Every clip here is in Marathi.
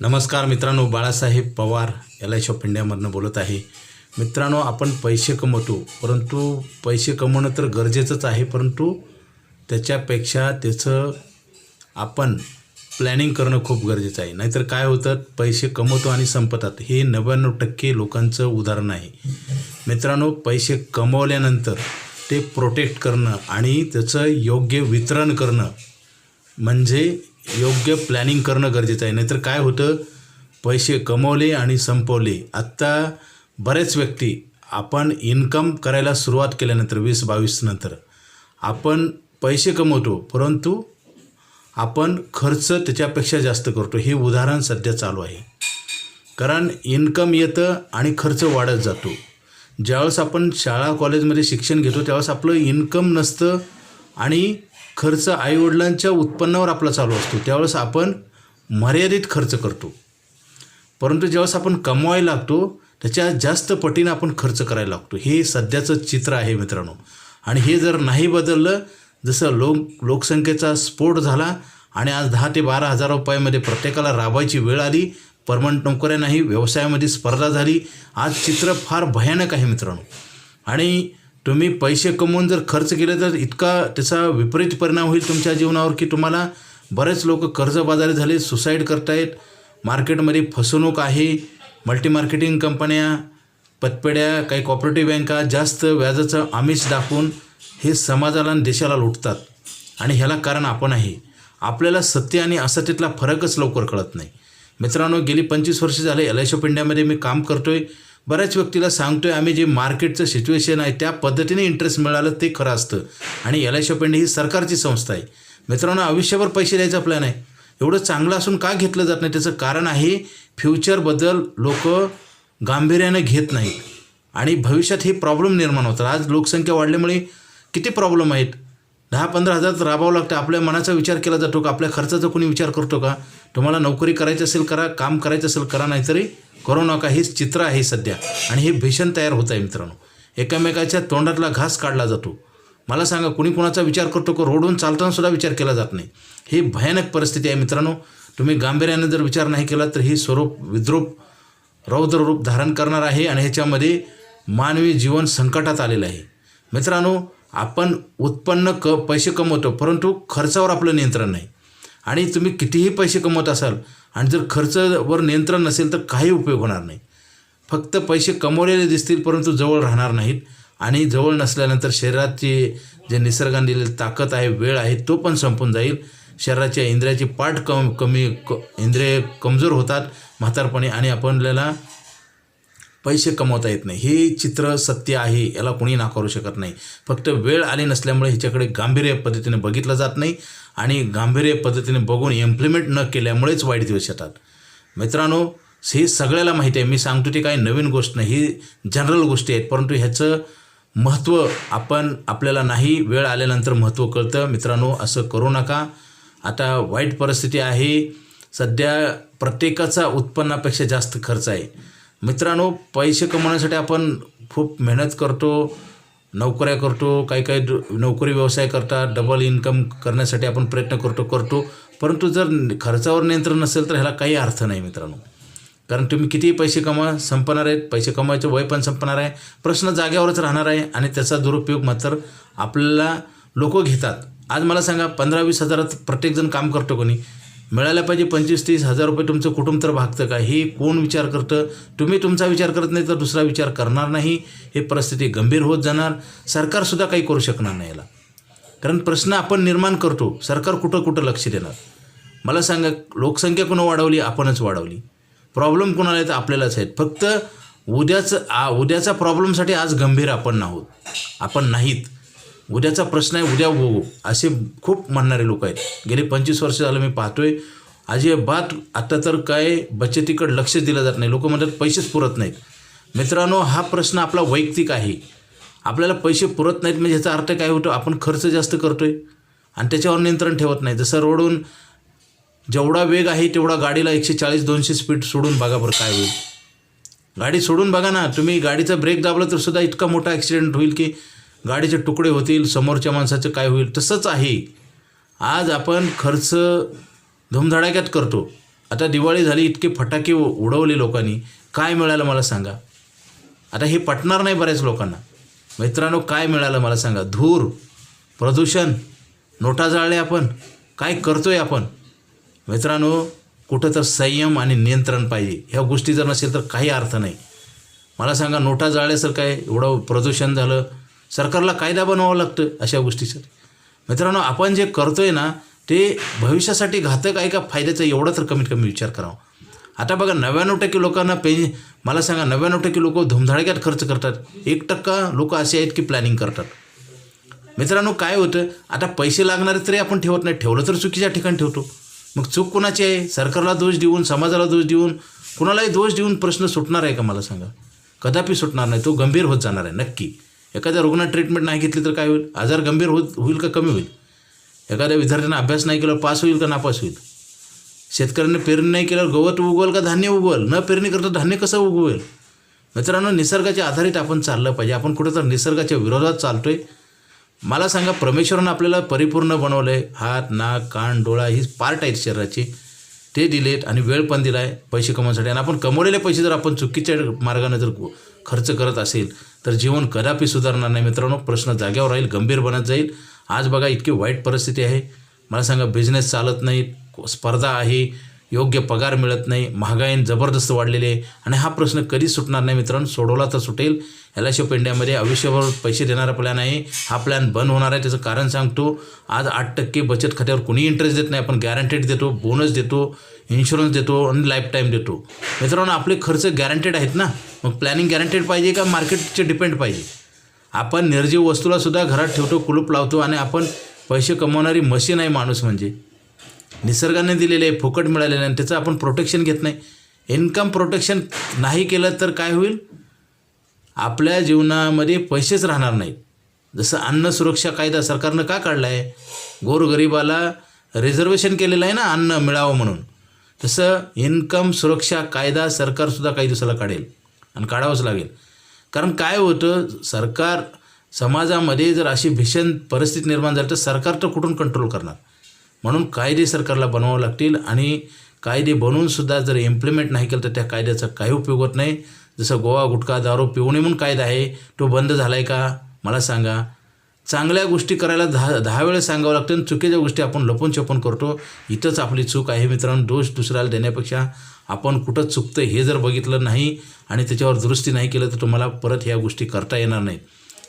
नमस्कार मित्रांनो Balasaheb Pawar L I shop इंडियामधनं बोलत आहे. मित्रांनो आपण पैसे कमवतो परंतु पैसे कमवणं तर गरजेचंच आहे परंतु त्याच्यापेक्षा त्याचं आपण प्लॅनिंग करणं खूप गरजेचं आहे. नाहीतर काय होतं पैसे कमवतो आणि संपतात. हे नव्याण्णव टक्के लोकांचं उदाहरण आहे. मित्रांनो पैसे कमवल्यानंतर ते प्रोटेक्ट करणं आणि त्याचं योग्य वितरण करणं म्हणजे योग्य प्लॅनिंग करणं गरजेचं आहे. नाहीतर काय होतं? पैसे कमवले आणि संपवले. आत्ता बरेच व्यक्ती आपण इन्कम करायला सुरुवात केल्यानंतर वीस बावीस नंतर आपण पैसे कमवतो परंतु आपण खर्च त्याच्यापेक्षा जास्त करतो. हे उदाहरण सध्या चालू आहे. कारण इन्कम येतं आणि खर्च वाढत जातो. ज्यावेळेस आपण शाळा कॉलेजमध्ये शिक्षण घेतो त्यावेळेस आपलं इन्कम नसतं आणि खर्च आईवडिलांच्या उत्पन्नावर आपला चालू असतो. त्यावेळेस आपण मर्यादित खर्च करतो. परंतु ज्यावेळेस आपण कमवायला लागतो त्याच्या जास्त पटीनं आपण खर्च करायला लागतो. हे सध्याचं चित्र आहे मित्रांनो. आणि हे जर नाही बदललं जसं लोक लोकसंख्येचा स्फोट झाला आणि आज दहा ते बारा हजार रुपयामध्ये प्रत्येकाला राबायची वेळ आली परमनंट नोकऱ्या नाही व्यवसायामध्ये स्पर्धा झाली आज चित्र फार भयानक आहे मित्रांनो. आणि तुम्ही पैसे कमवून जर खर्च केले तर इतका त्याचा विपरीत परिणाम होईल तुमच्या जीवनावर की तुम्हाला बरेच लोक कर्जबाजारी झाले सुसाईड करतायत. मार्केटमध्ये फसवणूक आहे. मल्टी मार्केटिंग कंपन्या पतपेड्या काही कॉपरेटिव्ह बँका जास्त व्याजाचं आमिष दाखवून हे समाजाला आणि देशाला लुटतात. आणि ह्याला कारण आपण आहे. आपल्याला सत्य आणि असत्यातला फरकच लवकर कळत नाही. मित्रांनो गेली पंचवीस वर्ष झाले एल आय ऑफ इंडियामध्ये मी काम करतो आहे बऱ्याच व्यक्तीला सांगतोय आम्ही जे मार्केटचं सिच्युएशन आहे त्या पद्धतीने इंटरेस्ट मिळालं ते खरं असतं. आणि एल आय ऑफ ही सरकारची संस्था आहे. मित्रांनो आयुष्यभर पैसे द्यायचा प्लॅन आहे. एवढं चांगलं असून का घेतलं जात नाही? त्याचं कारण आहे फ्युचरबद्दल लोक गांभीर्यानं घेत नाहीत. आणि भविष्यात हे प्रॉब्लेम निर्माण होतात. आज लोकसंख्या वाढल्यामुळे किती प्रॉब्लेम आहेत? दहा पंधरा हजार राबावं लागतं. आपल्या मनाचा विचार केला जातो का? आपल्या खर्चाचा कोणी विचार करतो का? तुम्हाला नोकरी करायची असेल करा काम करायचं असेल करा नाहीतरी करू का हेच चित्र आहे सध्या. आणि हे भीषण तयार होत आहे मित्रांनो. एकामेकाच्या तोंडातला घास काढला जातो. मला सांगा कुणी कुणाचा विचार करतो का? रोडून चालतानासुद्धा विचार केला जात नाही. ही भयानक परिस्थिती आहे मित्रांनो. तुम्ही गांभीर्याने जर विचार नाही केला तर ही स्वरूप विद्रूप रौद्र रूप धारण करणार आहे आणि ह्याच्यामध्ये मानवी जीवन संकटात आलेलं आहे. मित्रांनो आपण उत्पन्न क पैसे कमवतो परंतु खर्चावर आपलं नियंत्रण नाही. आणि तुम्ही कितीही पैसे कमवत असाल आणि जर खर्चावर नियंत्रण नसेल तर काही उपयोग होणार नाही. फक्त पैसे कमवलेले दिसतील परंतु जवळ राहणार नाहीत. आणि जवळ नसल्यानंतर शरीराची जे निसर्गाने दिलेली ताकद आहे वेळ आहे तो पण संपून जाईल. शरीराच्या इंद्रियाची पाठ कम कमी क इंद्रिय कमजोर होतात म्हातारपणे आणि आपल्याला पैसे कमवता येत नाही. हे चित्र सत्य आहे याला कोणी नाकारू शकत नाही. फक्त वेळ आली नसल्यामुळे ह्याच्याकडे गांभीर्य पद्धतीने बघितलं जात नाही. आणि गांभीर्य पद्धतीने बघून इम्प्लिमेंट न केल्यामुळेच वाईट दिवस येतात. मित्रांनो हे सगळ्याला माहिती आहे. मी सांगतो ती काही नवीन गोष्ट नाही. ही जनरल गोष्टी आहेत. परंतु ह्याचं महत्त्व आपण आपल्याला नाही वेळ आल्यानंतर महत्त्व कळतं. मित्रांनो असं करू नका. आता वाईट परिस्थिती आहे. सध्या प्रत्येकाचा उत्पन्नापेक्षा जास्त खर्च आहे. मित्रांनो पैसे कमवण्यासाठी आपण खूप मेहनत करतो. नोकऱ्या करतो काही काही नोकरी व्यवसाय करतात डबल इन्कम करण्यासाठी आपण प्रयत्न करतो करतो. परंतु जर खर्चावर नियंत्रण नसेल तर ह्याला काही अर्थ नाही मित्रांनो. कारण तुम्ही कितीही पैसे कमा संपणार आहेत पैसे कमवायचं वय पण संपणार आहे प्रश्न जाग्यावरच राहणार आहे आणि त्याचा दुरुपयोग मात्र आपल्याला लोक घेतात. आज मला सांगा पंधरा वीस हजारात प्रत्येकजण काम करतो कोणी? मिळायला पाहिजे पंचवीस तीस हजार रुपये तुमचं कुटुंब तर भागतं का? हे कोण विचार करतं? तुम्ही तुमचा विचार करत नाही तर दुसरा विचार करणार नाही. हे परिस्थिती गंभीर होत जाणार. सरकारसुद्धा काही करू शकणार नाही याला. कारण प्रश्न आपण निर्माण करतो. सरकार कुठं कुठं लक्ष देणार? मला सांगा लोकसंख्या कोणं वाढवली? आपणच वाढवली. प्रॉब्लेम कोणाला आहेत आपल्यालाच आहेत. फक्त उद्याचं आ उद्याचा प्रॉब्लेमसाठी आज गंभीर आपण आहोत. आपण नाहीत. उद्याचा प्रश्न आहे उद्या बघू. असे खूप म्हणणारे लोक आहेत. गेले पंचवीस वर्ष झालं मी पाहतोय. अजिबात आता तर काय बचतीकडे लक्ष दिलं जात नाही. लोक म्हणतात पैसेच पुरत नाहीत. मित्रांनो हा प्रश्न आपला वैयक्तिक आहे. आपल्याला पैसे पुरत नाहीत म्हणजे ह्याचा अर्थ काय होतो? आपण खर्च जास्त करतोय आणि त्याच्यावर नियंत्रण ठेवत नाही. जसं रोडून जेवढा वेग आहे तेवढा गाडीला एकशे चाळीस दोनशे स्पीड सोडून बघा बरं काय होईल. गाडी सोडून बघा ना. तुम्ही गाडीचा ब्रेक दाबला तर सुद्धा इतका मोठा ॲक्सिडेंट होईल की गाडीचे तुकडे होतील समोरच्या माणसाचं काय होईल तसंच आहे. आज आपण खर्च धुमधडाक्यात करतो. आता दिवाळी झाली इतके फटाके उ- उडवले लोकांनी. काय मिळालं मला सांगा. आता हे पटणार नाही बऱ्याच लोकांना. मित्रांनो काय मिळालं मला सांगा. धूर प्रदूषण नोटा जाळले आपण. काय करतो आहे आपण? मित्रांनो कुठं तर संयम आणि नियंत्रण पाहिजे. ह्या गोष्टी जर नसेल तर काही अर्थ नाही. मला सांगा नोटा जाळल्यासर काय एवढं प्रदूषण झालं. सरकारला कायदा बनवावा लागतं अशा गोष्टीसाठी. मित्रांनो आपण जे करतोय ना ते भविष्यासाठी घातक आहे का फायद्याचं एवढं तर कमीत कमी विचार करावा. आता बघा नव्याण्णव टक्के लोकांना पे मला सांगा नव्याण्णव टक्के लोक धुमधडाक्यात खर्च करतात. एक टक्का लोक असे आहेत की प्लॅनिंग करतात. मित्रांनो काय होतं? आता पैसे लागणारे तरी आपण ठेवत नाही. ठेवलं तर चुकीच्या ठिकाणी ठेवतो. मग चूक कोणाची आहे? सरकारला दोष देऊन समाजाला दोष देऊन कुणालाही दोष देऊन प्रश्न सुटणार आहे का मला सांगा? कदापि सुटणार नाही. तो गंभीर होत जाणार आहे नक्की. एखाद्या रुग्णात ट्रीटमेंट नाही घेतली तर काय होईल? आजार गंभीर होत होईल का कमी होईल? एखाद्या विद्यार्थ्यानं अभ्यास नाही केला पास होईल का नापास होईल? शेतकऱ्यांनी पेरणी नाही केल्यावर गवत उगवल का धान्य उगवेल? न पेरणी करता धान्य कसं उगवेल? मित्रांनो निसर्गाच्या आधारित आपण चाललं पाहिजे. आपण कुठं तर निसर्गाच्या विरोधात चालतो आहे मला सांगा परमेश्वरानं आपल्याला परिपूर्ण बनवलं आहे हात नाक कान डोळा ही पार्ट आहेत शरीराची. ते दिलेत आणि वेळ पण दिला आहे पैसे कमवण्यासाठी. आणि आपण कमवलेले पैसे जर आपण चुकीच्या मार्गाने जर खर्च करत असेल तर जीवन कदापि सुधारणार नाही मित्रांनो. प्रश्न जाग्यावर राहील गंभीर बनत जाईल. आज बघा इतकी वाईट परिस्थिती आहे. मला सांगा बिझनेस चालत नाही स्पर्धा आहे. योग्य पगार मिळत नाही महागाई जबरदस्त वाढलेले आहे. आणि हा प्रश्न कधीच सुटणार नाही मित्रांनो? सोडवला तर सुटेल. एल आय सी ऑफ इंडियामध्ये आयुष्यभर पैसे देणारा प्लॅन आहे. हा प्लॅन बंद होणार आहे त्याचं कारण सांगतो. आज आठ टक्के बचत खात्यावर कुणी इंटरेस्ट देत नाही. आपण गॅरंटेड देतो बोनस देतो इन्शुरन्स देतो आणि लाईफ टाईम देतो. मित्रांनो आपले खर्च गॅरंटेड आहेत ना? मग प्लॅनिंग गॅरंटेड पाहिजे का मार्केटचे डिपेंड पाहिजे? आपण निर्जीव वस्तूला सुद्धा घरात ठेवतो कुलूप लावतो आणि आपण पैसे कमवणारी मशीन आहे माणूस म्हणजे. निसर्गाने दिलेले आहे फुकट मिळालेले आणि त्याचं आपण प्रोटेक्शन घेत नाही. इन्कम प्रोटेक्शन नाही केलं तर काय होईल? आपल्या जीवनामध्ये पैसेच राहणार नाहीत. जसं अन्न सुरक्षा कायदा सरकारनं का काढला आहे गोरगरिबाला रिझर्वेशन केलेलं आहे ना अन्न मिळावं म्हणून. तसं इन्कम सुरक्षा कायदा सरकारसुद्धा काही दिवसाला काढेल आणि काढावंच लागेल. कारण काय होतं? सरकार समाजामध्ये जर अशी भीषण परिस्थिती निर्माण झाली तर सरकार तर कुठून कंट्रोल करणार? म्हणून कायदे सरकारला बनवावं लागतील आणि कायदे बनवूनसुद्धा जर इम्प्लिमेंट नाही केलं तर त्या कायद्याचा काही उपयोग होत नाही. जसं गोवा गुटखा दारू पिऊ नये म्हणून कायदा आहे तो बंद झाला आहे का? मला सांगा. चांगल्या गोष्टी करायला दहा दहा वेळेस सांगावं लागतं आणि चुकीच्या गोष्टी आपण लपून छपून करतो. इथंच आपली चूक आहे मित्रांनो दोष दुसऱ्याला देण्यापेक्षा आपण कुठं चुकतं हे जर बघितलं नाही आणि त्याच्यावर दुरुस्ती नाही केलं तर तुम्हाला परत ह्या गोष्टी करता येणार नाहीत.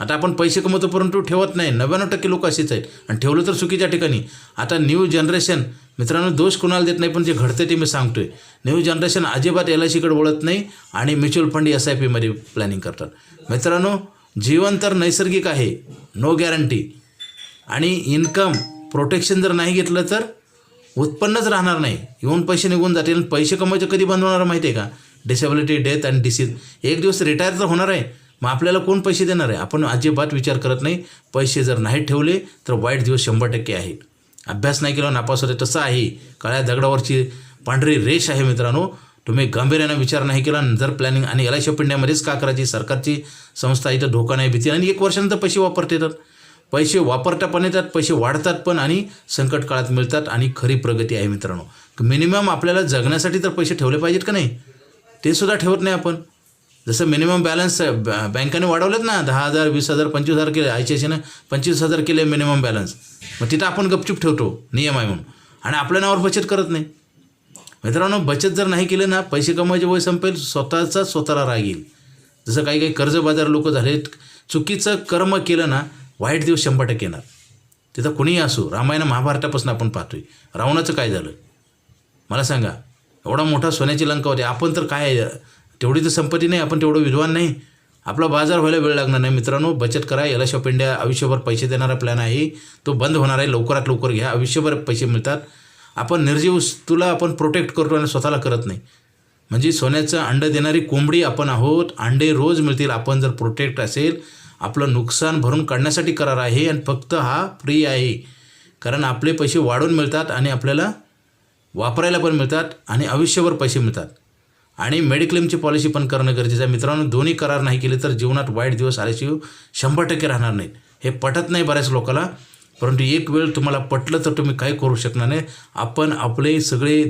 आता आपण पैसे कमवतो परंतु ठेवत नाही. नव्याण्णव टक्के लोक असेच आहेत. आणि ठेवलं तर चुकीच्या ठिकाणी. आता न्यू जनरेशन मित्रांनो दोष कोणाला देत नाही पण जे घडते ते मी सांगतोय. न्यू जनरेशन अजिबात एल आय सीकडे वळत नाही आणि म्युच्युअल फंड एस आय पीमध्ये प्लॅनिंग करतात. मित्रांनो जीवन तर नैसर्गिक आहे. नो गॅरंटी आणि इन्कम प्रोटेक्शन जर नाही घेतलं तर उत्पन्नच राहणार नाही. येऊन पैसे निघून जातील. आणि पैसे कमवायचे कधी बंद होणार माहिती आहे का? डिसेबिलिटी डेथ आणि डिसीज एक दिवस रिटायर तर होणार आहे. मग आपल्याला कोण पैसे देणार आहे? आपण अजिबात विचार करत नाही. पैसे जर नाही ठेवले तर वाईट दिवस शंभर टक्के आहे. अभ्यास नाही केला नापास होते तसं आहे. काळ्या दगडावरची पांढरी रेष आहे मित्रांनो. तुम्ही गांभीर्यानं विचार नाही केला जर प्लॅनिंग आणि एल आय सी ऑफ इंडियामध्येच का करायची? सरकारची संस्था इथं धोका नाही भीती. आणि एक वर्षानंतर पैसे वापरता येतात. पैसे वापरता पण येतात पैसे वाढतात पण आणि संकट काळात मिळतात आणि खरी प्रगती आहे मित्रांनो. मिनिमम आपल्याला जगण्यासाठी तर पैसे ठेवले पाहिजेत का नाही? ते सुद्धा ठेवत नाही आपण. जसं मिनिमम बॅलन्स बॅ- वाढवलेत ना दहा हजार वीस हजार पंचवीस हजार केले आय सी आय सीनं पंचवीस हजार केले मिनिमम बॅलन्स मग तिथं आपण गपचूप ठेवतो नियम आहे म्हणून. आणि आपल्या नावावर बचत करत नाही. मित्रांनो बचत जर नाही केलं ना पैसे कमवायचे वय संपेल स्वतःचा स्वतःला राग येईल. जसं काही काही कर्जबाजार लोक झालेत चुकीचं कर्म केलं ना वाईट दिवस शंभर टक्के येणार. तिथं कुणीही असो रामायण महाभारतापासून आपण पाहतोय. रावणाचं काय झालं? मला सांगा एवढा मोठा सोन्याची लंका होती. आपण तर काय आहे? तेवढी तर संपत्ती नाही आपण तेवढं विद्वान नाही. आपला बाजार व्हायला वेळ लागणार नाही. मित्रांनो बचत करा. याला शॉप इंडिया आयुष्यभर पैसे देणारा प्लॅन आहे. तो बंद होणार आहे. लवकरात लवकर घ्या. आयुष्यभर पैसे मिळतात. आपण निर्जीव वस्तूला आपण प्रोटेक्ट करतो आणि स्वतःला करत नाही. म्हणजे सोन्याचं अंडं देणारी कोंबडी आपण आहोत. अंडे रोज मिळतील. आपण जर प्रोटेक्ट असेल आपलं नुकसान भरून काढण्यासाठी करार आहे आणि फक्त हा फ्री आहे. कारण आपले पैसे वाढून मिळतात आणि आपल्याला वापरायला पण मिळतात आणि आयुष्यभर पैसे मिळतात. आणि मेडिक्लेमची पॉलिसी पण करणं गरजेचं आहे. मित्रांनो दोन्ही करार नाही केले तर जीवनात वाईट दिवस आल्याशिवाय शंभर टक्के राहणार नाहीत. हे पटत नाही बऱ्याच लोकांना परंतु एक वेळ तुम्हाला पटलं तर तुम्ही काही करू शकणार नाही. आपण आपले सगळे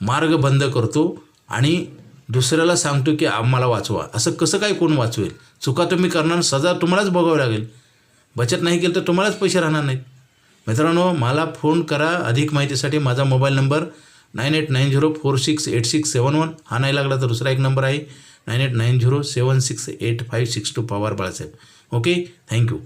मार्ग बंद करतो आणि दुसऱ्याला सांगतो की आम्हाला वाचवा. असं कसं काय कोण वाचवेल? चुका तुम्ही करणार सजा तुम्हालाच भोगावी लागेल. बचत नाही केलं तर तुम्हालाच पैसे राहणार नाहीत. मित्रांनो मला फोन करा अधिक माहितीसाठी. माझा mobile number nine eight nine zero four six eight six seven one. हा नाही लागला तर दुसरा एक नंबर आहे. Nine eight nine zero seven six eight five six two Pawar Balasaheb. Okay? Thank you.